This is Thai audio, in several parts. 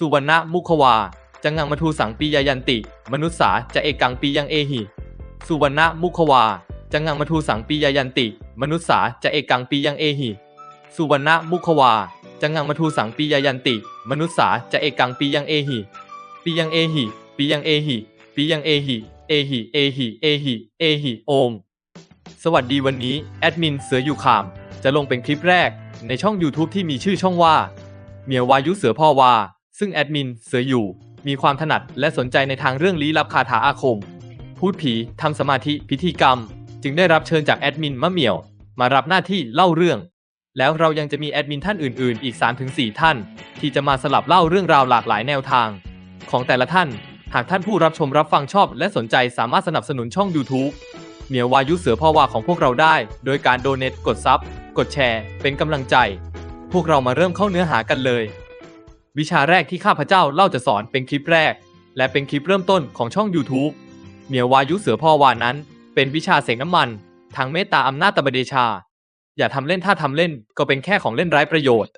สุวรรณมุขวา จังงังมทูสังปียายันติ มนุษสาจะเอกังปียังเอหิ สุวรรณมุขวา จังงังมทูสังปียายันติ มนุษสาจะเอกังปียังเอหิ สุวรรณมุขวา จังงังมทูสังปียายันติ มนุษสาจะเอกังปียังเอหิ ปียังเอหิ ปียังเอหิ ปียังเอหิ เอหิ เอหิ เอหิ เอหิโอม สวัสดีวันนี้แอดมินเสืออยู่ขาม จะลงเป็นคลิปแรกในช่อง YouTube ที่มีชื่อช่องว่า เมียววายุเสือพ่อวา ซึ่งแอดมินเสืออยู่ มีความถนัดและสนใจในทางเรื่องลี้ลับคาถาอาคม พูดผีทำสมาธิพิธีกรรม จึงได้รับเชิญจากแอดมินมะเหมี่ยว มารับหน้าที่เล่าเรื่อง แล้วเรายังจะมีแอดมินท่านอื่นๆ อีก 3-4 ท่าน ที่จะมาสลับเล่าเรื่องราวหลากหลายแนวทาง ของแต่ละท่าน หากท่านผู้รับชมรับฟังชอบ และสนใจสามารถสนับสนุนช่อง YouTube เมียววายุเสือพ่อวาของพวกเราได้ โดยการโดเน a กดซับกดแชร์ เป็นกำลังใจ พวกเรามาเริ่มเข้าเนื้อหากันเลย วิชาแรกที่ข้าพเจ้าเล่าจะสอนเป็นคลิปแรก และเป็นคลิปเริ่มต้นของช่อง YouTube เมียววายุเสือพ่อวานั้น เป็นวิชาเสกน้ำมัน ทางเมตตาอำนาจตบเดชา อย่าทำเล่นถ้าทำเล่นก็เป็นแค่ของเล่นไร้ประโยชน์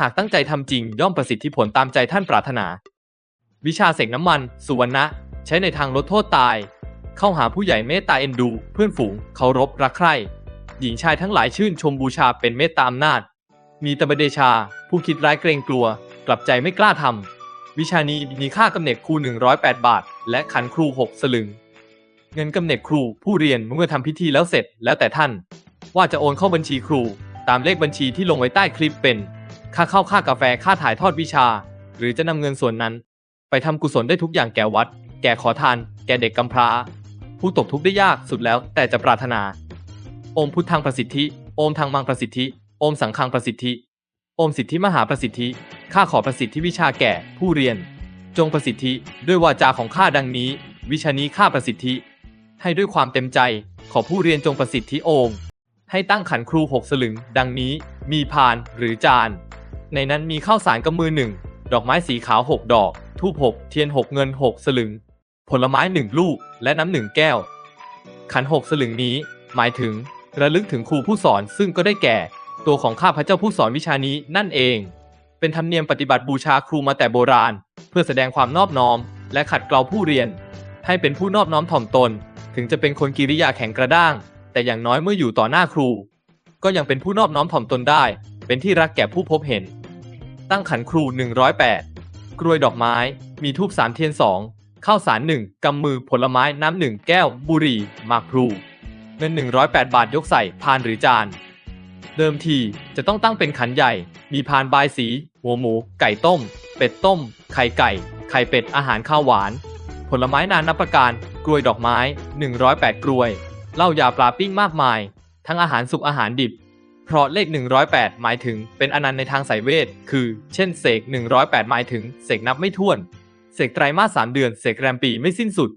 หากตั้งใจทำจริงย่อมประสิทธิผลตามใจท่านปรารถนา วิชาเสกน้ำมัน สุวรรณะ ใช้ในทางลดโทษตาย เข้าหาผู้ใหญ่เมตตาเอ็นดู เพื่อนฝูงเคารพรักใคร่หญิงชายทั้งหลายชื่นชมบูชาเป็นเมตตาอำนาจ มีตบเดชา ผู้คิดร้ายเกรงกลัว กลับใจไม่กล้าทำวิชานี้มีค่ากำเนิดครู 108 บาท และขันครู 6 สลึง เงินกำเนิดครูผู้เรียนเมื่อทำพิธีแล้วเสร็จแล้วแต่ท่าน ว่าจะโอนเข้าบัญชีครู ตามเลขบัญชีที่ลงไว้ใต้คลิปเป็น ค่าเข้าค่ากาแฟค่าถ่ายทอดวิชา หรือจะนำเงินส่วนนั้น ไปทำกุศลได้ทุกอย่างแก่วัด แก่ขอทาน แก่เด็กกำพร้า ผู้ตกทุกข์ได้ยากสุดแล้ว แต่จะปรารถนา โอมพุทธังประสิทธิ โอมทางมังประสิทธิ โอมสังฆังประสิทธิ โอมสิทธิมหาประสิทธิ ข้าขอประสิทธิวิชาแก่ผู้เรียน จงประสิทธิด้วยวาจาของข้าดังนี้ วิชานี้ข้าประสิทธิ ให้ด้วยความเต็มใจ ขอผู้เรียนจงประสิทธิโอมให้ตั้งขันครูหกสลึง ดังนี้มีพานหรือจาน ในนั้นมีข้าวสารกำมือหนึ่งดอกไม้สีขาวหกดอกทูบหกเทียนหกเงินหกสลึง ผลไม้หนึ่งลูกและน้ำหนึ่งแก้ว ขันหกสลึงนี้ หมายถึง ระลึกถึงครูผู้สอนซึ่งก็ได้แก่ ตัวของข้าพระเจ้าผู้สอนวิชานี้นั่นเอง เป็นธรรมเนียมปฏิบัติบูชาครูมาแต่โบราณ เพื่อแสดงความนอบน้อม และขัดเกลาผู้เรียน ให้เป็นผู้นอบน้อมถ่อมตน ถึงจะเป็นคนกิริยาแข็งกระด้าง แต่อย่างน้อยเมื่ออยู่ต่อหน้าครู ก็ยังเป็นผู้นอบน้อมถ่อมตนได้ เป็นที่รักแก่ผู้พบเห็น ตั้งขันครู 108 กรวยดอกไม้ มีทูบสามเทียนสองข้าวสารหนึ่งกำมือผลไม้น้ำหนึ่งแก้ว บุหรี่มากพลูเงิน 108 บาทยกใส่พานหรือจาน เดิมทีจะต้องตั้งเป็นขันใหญ่ มีพานบายสี หัวหมู ไก่ต้ม เป็ดต้ม ไข่ไก่ ไข่เป็ด อาหารข้าวหวาน ผลไม้นานับประการ กล้วยดอกไม้ 108 กล้วย เหล้ายาปลาปิ้งมากมาย ทั้งอาหารสุกอาหารดิบ เพราะเลข 108 หมายถึงเป็นอนันต์ในทางสายเวท คือ เช่นเสก 108 หมายถึงเสกนับไม่ถ้วน เสกไตรมาสสามเดือน เสกแรมปีไม่สิ้นสุด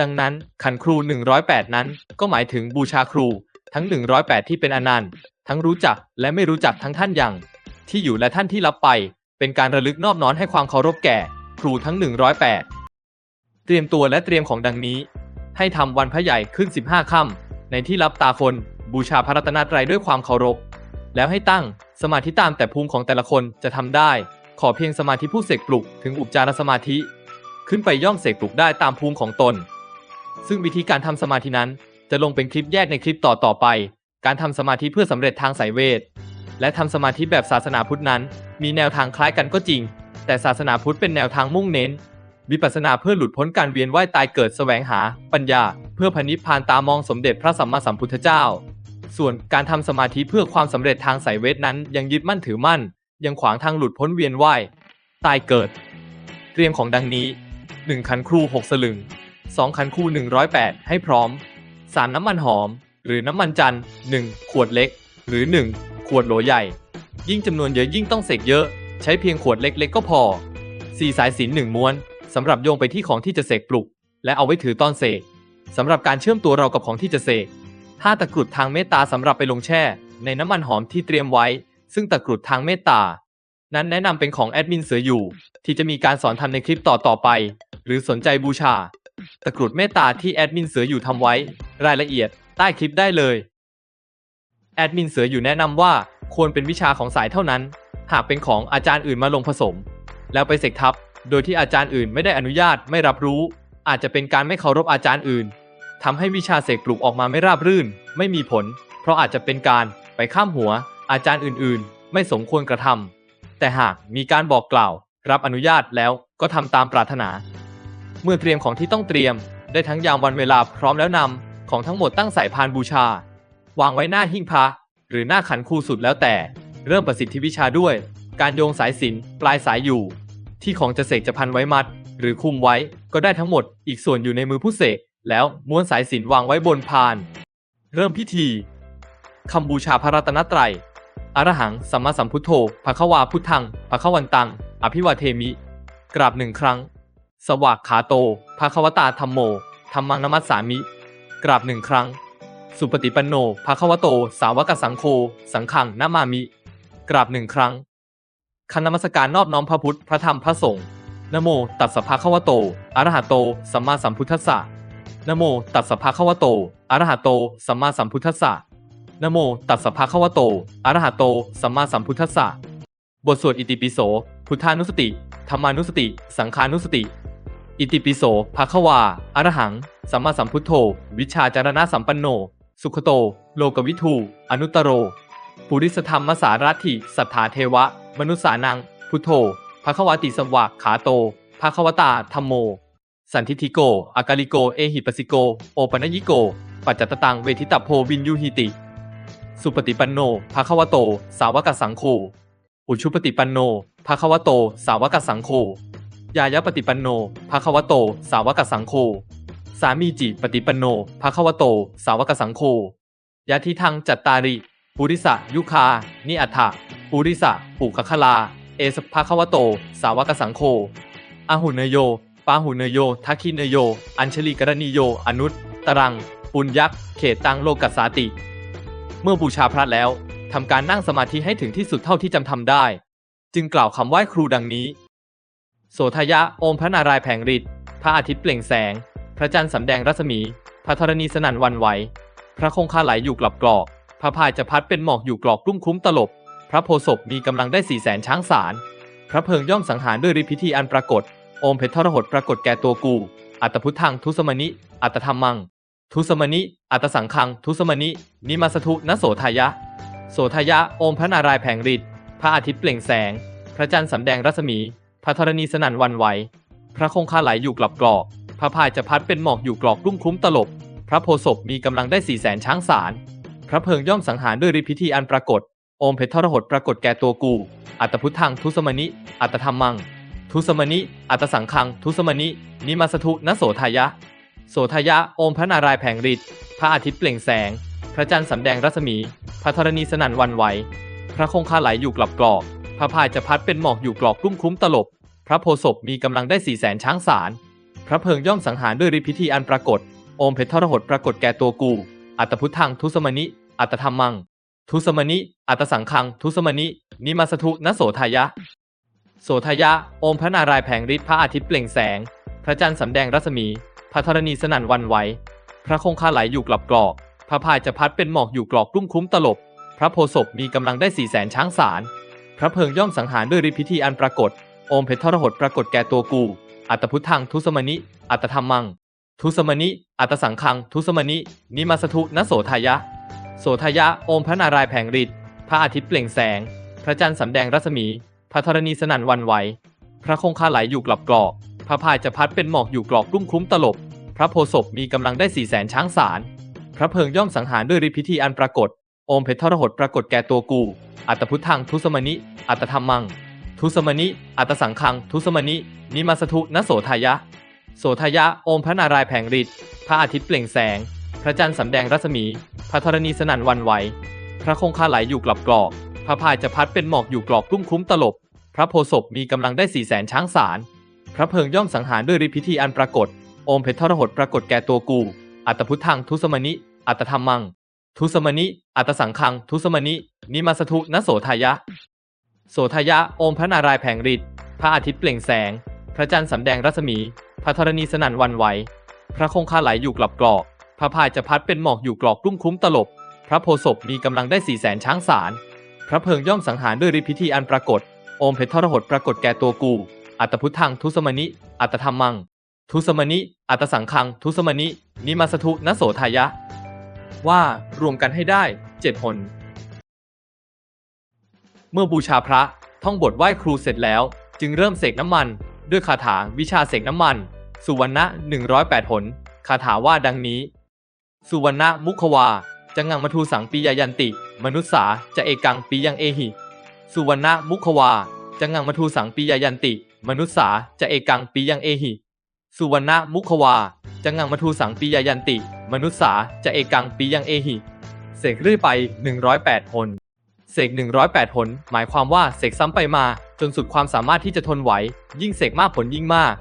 ดังนั้นขันครู 108 นั้น ก็หมายถึงบูชาครู ทั้ง 108 ที่เป็นอนันต์ ทั้งรู้จักและไม่รู้จักทั้งท่านอย่าง ที่อยู่และท่านที่รับไป เป็นการระลึกนอบน้อมให้ความเคารพแก่ ครูทั้ง 108 เตรียมตัวและเตรียมของดังนี้ ให้ทำวันพระใหญ่ขึ้น 15ค่ำในที่รับตาคนบูชาพระรัตนตรัยด้วยความเคารพ แล้วให้ตั้งสมาธิตามแต่ภูมิของแต่ละคนจะทำได้ ขอเพียงสมาธิผู้เสกปลุกถึงอุปจารสมาธิ ขึ้นไปย่อมเสกปลุกได้ตามภูมิของตน ซึ่งวิธีการทำสมาธินั้นจะลงเป็นคลิปแยกในคลิปต่อต่อไป การทำสมาธิเพื่อสำเร็จทางสายเวท และทำสมาธิแบบศาสนาพุทธนั้น มีแนวทางคล้ายกันก็จริง แต่ศาสนาพุทธเป็นแนวทางมุ่งเน้น วิปัสสนาเพื่อหลุดพ้นการเวียนว่ายตายเกิดแสวงหา ปัญญา เพื่อพนิพพานตามองสมเด็จพระสัมมาสัมพุทธเจ้า ส่วนการทำสมาธิเพื่อความสำเร็จทางสายเวทนั้นยังยึดมั่นถือมั่น ยังขวางทางหลุดพ้นเวียนว่ายตายเกิด เตรียมของดังนี้1คันครู6สลึง2คันครู108 ให้พร้อม 3 น้ำมันหอม หรือน้ำมันจันทร์1ขวดเล็ก หรือ 1 ขวดโหลใหญ่ ยิ่งจำนวนเยอะยิ่งต้องเสกเยอะ ใช้เพียงขวดเล็กๆ ก็พอ4สายสิญจน1ม้วนสำหรับโยงไปที่ของที่จะเสกปลุก และเอาไว้ถือตอนเสกสำหรับการเชื่อมตัวเรากับของที่จะเสก5ตะกรุดทางเมตตาสำหรับไปลงแช่ ในน้ำมันหอมที่เตรียมไว้ ซึ่งตะกรุดทางเมตตา นั้นแนะนำเป็นของแอดมินเสืออยู่ ที่จะมีการสอนทำในคลิปต่อต่อๆไป หรือสนใจบูชา ตะกรุดเมตตาที่แอดมินเสืออยู่ทำไว้ รายละเอียดใต้คลิปได้เลย แอดมินเสืออยู่แนะนำว่าควรเป็นวิชาของสายเท่านั้น หากเป็นของอาจารย์อื่นมาลงผสม แล้วไปเสกทับ โดยที่อาจารย์อื่นไม่ได้อนุญาตไม่รับรู้ อาจจะเป็นการไม่เคารพอาจารย์อื่นทำให้วิชาเสกปลุกออกมาไม่ราบรื่น ไม่มีผล เพราะอาจจะเป็นการไปข้ามหัว อาจารย์อื่นๆ ไม่สมควรกระทำแต่หากมีการบอกกล่าว รับอนุญาตแล้วก็ทำตามปรารถนา เมื่อเตรียมของที่ต้องเตรียม ได้ทั้งยามวันเวลาพร้อมแล้วนำของทั้งหมดตั้งใส่พานบูชา วางไว้หน้าหิ้งพระหรือหน้าขันครูสุดแล้วแต่ เริ่มประสิทธิวิชาด้วย การโยงสายสินปลายสายอยู่ ที่ของจะเสกจะพันไว้มัด หรือคุมไว้ก็ได้ทั้งหมด อีกส่วนอยู่ในมือผู้เสกแล้วม้วนสายสินวางไว้บนพาน เริ่มพิธีคำบูชาพระรัตนตรัยอรหังสัมมาสัมพุทโธภควาพุทธังภควันตัง อภิวาเทมิ กราบหนึ่งครั้ง สวากขาโตภควตาธรรมโมธรรมังนมัสสามิ กราบหนึ่งครั้ง สุปฏิปันโนภควโต สาวกสังโฆสังขังนามามิ กราบหนึ่งครั้งคณนนมัสการนอบน้อมพระพุทธ พระธรรม พระสงฆ์นโม ตัสสะภะคะวะโต อะระหะโต สัมมาสัมพุทธัสสะนโม ตัสสะภะคะวะโต อะระหะโต สัมมาสัมพุทธัสสะนโม ตัสสะภะคะวะโต อะระหะโต สัมมาสัมพุทธัสสะ บทสวดอิติปิโส พุทธานุสติ ธรรมานุสติ สังฆานุสติ อิติปิโสภะคะวา อะระหัง สัมมาสัมพุทโธ วิชาจารณะสัมปันโน สุขโต โลกวิทูอนุตโร ปุริสธรรมสารถิสัทธาเทวะ มนุษานัง พุทโธภะควาติสวะขาโตภะควตาธรรมโม สันทิทิโกอากาลิโก เอหิปัสสิโก โอปัญญิโก ปัจจตตัง เวทิตาโพวินยูหิติ สุปฏิปันโนภะควโต สาวกสังโฆ อุชุปฏิปันโนภะควโต สาวกสังโฆ ยายปฏิปันโนภะควโต สาวกสังโฆ สามีจิปฏิปันโนภะคะวะโต สาวกสังโฆยะทิทังจัตตาริปุริสะยุคา นิอัฏฐะปุริสะปุคคลา เอสภะคะวะโต สาวกสังโฆอาหุเนโย ปาหุเนโย ทักขิเนโย อัญชลีกรณีโย อนุตตรัง ปุญยักษ์ เขตตังโลกัสสาติ เมื่อบูชาพระแล้วทำการนั่งสมาธิให้ถึงที่สุดเท่าที่จำทำได้ จึงกล่าวคำไหว้ครูดังนี้ โสทยะโอมพระนารายณ์แผงฤทธิ์พระอาทิตย์เปล่งแสง พระจันทร์สำแดงรัศมี พระธรณีสนั่นวันไหว พระคงคาไหลอยู่กลับกรอก พระพายจะพัดเป็นหมอกอยู่กรอกกลุ้มคุ้มตลบ พระโพศพมีกำลังได้สี่แสนช้างสาร พระเพิงย่อมสังหารด้วยฤทธิพิธีอันปรากฏ โอมเพชรทรหดปรากฏแก่ตัวกู อัตพุทธังทุสมณิ อัตธรรมัง ทุสมณิ อัตสังคัง ทุสมณิ นิมาสทุนโสทายะ โสทยะ โอมพระนารายแผงฤทธิ์พระอาทิตย์เปล่งแสง พระจันทร์สำแดงรัศมี พระธรณีสนั่นวันไหว พระคงคาไหลอยู่กลับกรอก พระพายจะพัดเป็นหมอกอยู่กรอกรุ่มคลุ้มตลบ พระโพศพมีกำลังได้สี่แสนช้างสาร พระเพิงย่อมสังหารด้วยฤทธิพิธีอันปรากฏ โอมเพชรทรหดปรากฏแก่ตัวกู อัตพุทธังทุสมณิ อัตธรรมัง ทุสมณิ อัตสังคัง ทุสมณิ นิมาสทุนโสทายะ โสทยะ โอมพระนารายแผงฤทธิ์ พระอาทิตย์เปล่งแสง พระจันทร์สำแดงรัศมี พระธรณีสนั่นวันไหว พระคงคาไหลอยู่กลับกรอก พระพายจะพัดเป็นหมอกอยู่กรอกรุ่มคลุ้มตลบ พระโพศพมีกำลังได้สี่แสนช้างสาร พระเพิงย่อมสังหารด้วยฤทธิพิธีอันปรากฏ โอมเพชรทรหดปรากฏแก่ตัวกู อัตพุทธังทุสมณิ อัตธรรมัง ทุสมณิ อัตสังคัง ทุสมณิ นิมาสทุนโสทายะ โสทายะ โอมพระนารายแผงฤทธิ์พระอาทิตย์เปล่งแสง พระจันทร์สำแดงรัศมี พระธรณีสนั่นวันไหว พระคงคาไหลอยู่กลับกรอก พระพายจะพัดเป็นหมอกอยู่กรอกรุ่มคุ้มตลบ พระโพศพมีกำลังได้สี่แสนช้างสาร พระเพิงย่อมสังหารด้วยฤทธิพิธีอันปรากฏ โอมเพชรทรหดปรากฏแก่ตัวกู อัตพุทธังทุสมณิ อัตธรรมัง ทุสมณิ อัตสังคัง ทุสมณิ นิมาสทุนโสทายะ โสทยะโอมพระนารายณ์แผงฤทธิ์ พระอาทิตย์เปล่งแสง พระจันทร์สำแดงรัศมี พระธรณีสนั่นวันไหว พระคงคาไหลอยู่กลับกรอก พระพายจะพัดเป็นหมอกอยู่กรอกรุ่มคลุ้มตลบ พระโพศพมีกำลังได้สี่แสนช้างสาร พระเพิงย่อมสังหารด้วยฤทธิพิธีอันปรากฏโอมเพชรทรหดปรากฏแก่ตัวกู อัตพุทธังทุสมณิ อัตธรรมัง ทุสมณิอัตสังคัง ทุสมณินิมาสทุนโสทายะ โสทยะโอมพระนารายแผงฤทธิ์พระอาทิตย์เปล่งแสง พระจันทร์สำแดงรัศมี พระธรณีสนั่นวันไหว พระคงคาไหลอยู่กลับกรอกพระพายจะพัดเป็นหมอกอยู่กรอกรุ่มคุ้มตลบ พระโพศพมีกำลังได้สี่แสนช้างสาร พระเพิงย่อมสังหารด้วยฤทธิพิธีอันปรากฏ โอมเพชรทรหดปรากฏแก่ตัวกู อัตพุทธังทุสมณิอัตธรรมัง ทุสมณิอัตสังคัง ทุสมณินิมาสทุนโสทายะ โสทยะโอมพระนารายณ์แผงฤทธิ์พระอาทิตย์เปล่งแสง พระจันทร์สำแดงรัศมี พระธรณีสนั่นวันไหว พระคงคาไหลอยู่กลับกรอก พระพายจะพัดเป็นหมอกอยู่กรอกรุ่มคุ้มตลบ พระโพศพมีกำลังได้สี่แสนช้างสาร พระเพิงย่อมสังหารด้วยฤทธิพิธีอันปรากฏโอมเพชรทรหดปรากฏแก่ตัวกู อัตพุทธังทุสมณิ อัตธรรมัง ทุสมณิ อัตสังคัง ทุสมณิ นิมาสทุนโสทายะ ว่ารวมกันให้ได้เจ็ดหน เมื่อบูชาพระท่องบทไหว้ครูเสร็จแล้ว จึงเริ่มเสกน้ำมัน ด้วยคาถาวิชาเสกน้ำมัน สุวรรณะ 108 หน คาถาว่าดังนี้ สุวรรณะมุขวาจังงังมทูสังปียายันติ มนุษสาจะเอกังปียังเอหิ สุวรรณะมุขวาจังงังมทูสังปียายันติ มนุษสาจะเอกังปียังเอหิ สุวรรณะมุขวาจังงังมทูสังปียายันติ มนุษสาจะเอกังปียังเอหิ เสกเรื่อยไป 108หน เสก108ผลหมายความว่าเสกซ้ำไปมา จนสุดความสามารถที่จะทนไหว ยิ่งเสกมากผลยิ่งมาก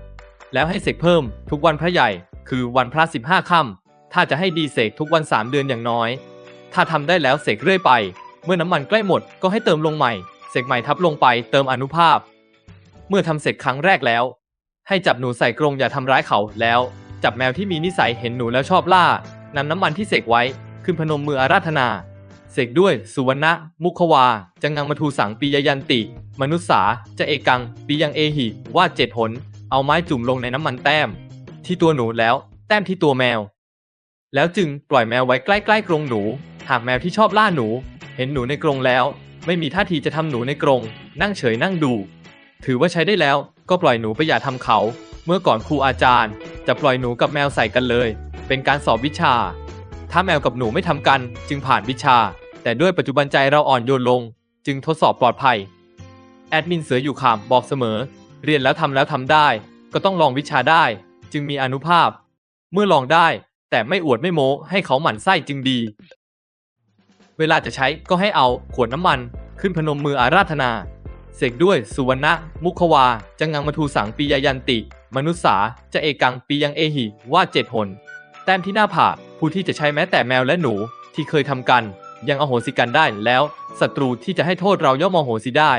แล้วให้เสกเพิ่ม ทุกวันพระใหญ่ คือวันพระ 15 ค่ำถ้าจะให้ดีเสกทุกวัน 3 เดือนอย่างน้อย ถ้าทำได้แล้วเสกเรื่อยไป เมื่อน้ำมันใกล้หมดก็ให้เติมลงใหม่ เสกใหม่ทับลงไปเติมอนุภาพ เมื่อทำเสร็จครั้งแรกแล้ว ให้จับหนูใส่กรงอย่าทำร้ายเขาแล้ว จับแมวที่มีนิสัยเห็นหนูแล้วชอบล่านำน้ำมันที่เสกไว้ ขึ้นพนมมืออาราธนา เสกด้วย สุวรรณะ มุขวา จังงังมาทูสังปียยันติ มนุษสา จะเอกัง ปียังเอหิ ว่าเจ็ดหน เอาไม้จุ่มลงในน้ำมันแต้ม ที่ตัวหนูแล้ว แต้มที่ตัวแมว แล้วจึงปล่อยแมวไว้ใกล้ๆกรงหนู หากแมวที่ชอบล่าหนู เห็นหนูในกรงแล้ว ไม่มีท่าทีจะทำหนูในกรง นั่งเฉยนั่งดู ถือว่าใช้ได้แล้ว ก็ปล่อยหนูไปอย่าทำเขา เมื่อก่อนครูอาจารย์ จะปล่อยหนูกับแมวใส่กันเลย เป็นการสอบวิชาถ้าแมวกับหนูไม่ทำกัน จึงผ่านวิชา แต่ด้วยปัจจุบันใจเราอ่อนโยนลง จึงทดสอบปลอดภัย แอดมินเสืออยู่ขามบอกเสมอ เรียนแล้วทำแล้วทำได้ ก็ต้องลองวิชาได้ จึงมีอนุภาพ เมื่อลองได้ แต่ไม่อวดไม่โม้ให้เขาหมั่นไส้จึงดี เวลาจะใช้ก็ให้เอาขวดน้ำมัน ขึ้นพนมมืออาราธนา เสกด้วยสุวรรณะมุขวาจังงังมทูสังปียายันติ มนุษสาจะเอกังปียังเอหิว่าเจ็ดหนแต้มที่หน้าผากผู้ที่จะใช้แม้แต่แมวและหนูที่เคยทำกัน ยังอโหสิกันได้แล้วศัตรูที่จะให้โทษเราย่อมอโหสิได้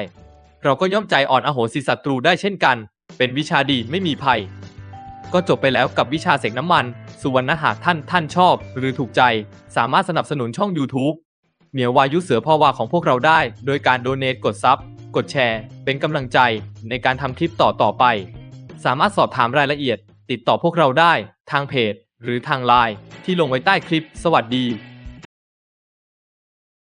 เราก็ย่อมใจอ่อนอโหสิศัตรูได้เช่นกัน เป็นวิชาดีไม่มีภัย ก็จบไปแล้วกับวิชาเสกน้ำมัน สุวรรณหากท่านท่านชอบ หรือถูกใจ สามารถสนับสนุนช่อง YouTube เหมียววายุเสือพ่อวาของพวกเราได้ โดยการโดเน a กดซับกดแชร์ เป็นกำลังใจในการทำคลิปต่อต่อไป สามารถสอบถามรายละเอียด ติดต่อพวกเราได้ ทางเพจ หรือทางไลน์ที่ลงไว้ใต้คลิป สวัสดี